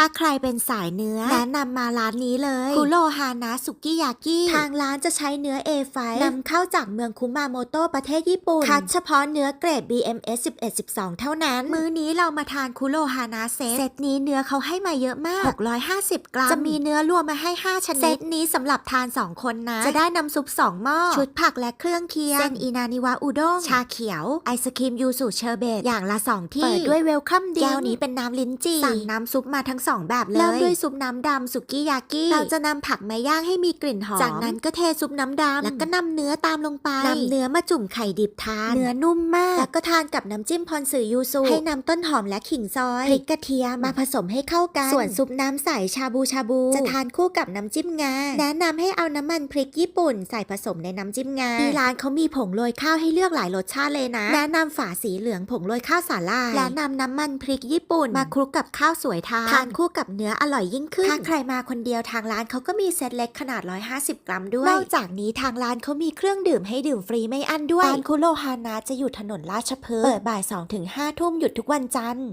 ถ้าใครเป็นสายเนื้อแนะนำมาร้านนี้เลยคุโรฮานะสุกิยากิทางร้านจะใช้เนื้อ A5 นำเข้าจากเมืองคุมาโมโตะประเทศญี่ปุ่น คัดเฉพาะเนื้อเกรด BMS 11 12 เท่านั้น มื้อนี้เรามาทานคุโรฮานะเซตเซตนี้เนื้อเขาให้มาเยอะมาก 650 กรัม จะมีเนื้อรวมมาให้ 5 ชนิด เซตนี้สำหรับทาน 2 คนนะ จะได้น้ำซุป 2 หม้อ ชุดผักและเครื่องเคียงเส้นอินานิวะอุด้ง ชาเขียว ไอศครีมยูสุเชอร์เบตอย่างละ 2 ที่ เปิดด้วยเวลคัมดิงแก้วนี้เป็นน้ำลิ้นจี่ สั่งน้ำซุปมาทั้ง2แบบเลยเริ่มด้วยซุปน้ำดำสุกี้ยากิเราจะนำผักมาย่างให้มีกลิ่นหอม จากนั้นก็เทซุปน้ำดำแล้วก็นำเนื้อตามลงไปนำเนื้อมาจุ่มไข่ดิบทาน เนื้อนุ่มมาก แล้วก็ทานกับน้ำจิ้มพรสือยูสุให้นำต้นหอมและขิงซอยพริกกระเทียมมาผสมให้เข้ากัน ส่วนซุปน้ำใสชาบูชาบู จะทานคู่กับน้ำจิ้มงาแนะนำให้เอาน้ำมันพริกญี่ปุ่น ใส่ผสมในน้ำจิ้มงาที่ร้านเขามีผงโรยข้าวให้เลือกหลายรสชาติเลยนะ แนะนำฝาสีเหลืองผงโรยข้าวสาลายและนำน้ำมันพริกญี่ปุ่นมาคลุกกับข้าวสวยทานทานคู่กับเนื้ออร่อยยิ่งขึ้น ถ้าใครมาคนเดียวทางร้านเขาก็มีเซตเล็กขนาด 150 กรัมด้วย นอกจากนี้ทางร้านเขามีเครื่องดื่มให้ดื่มฟรีไม่อั้นด้วยร้านคุโรฮานะจะอยู่ถนนราชพฤกษ์เปิดบ่าย2ถึง5ทุ่มหยุดทุกวันจันทร์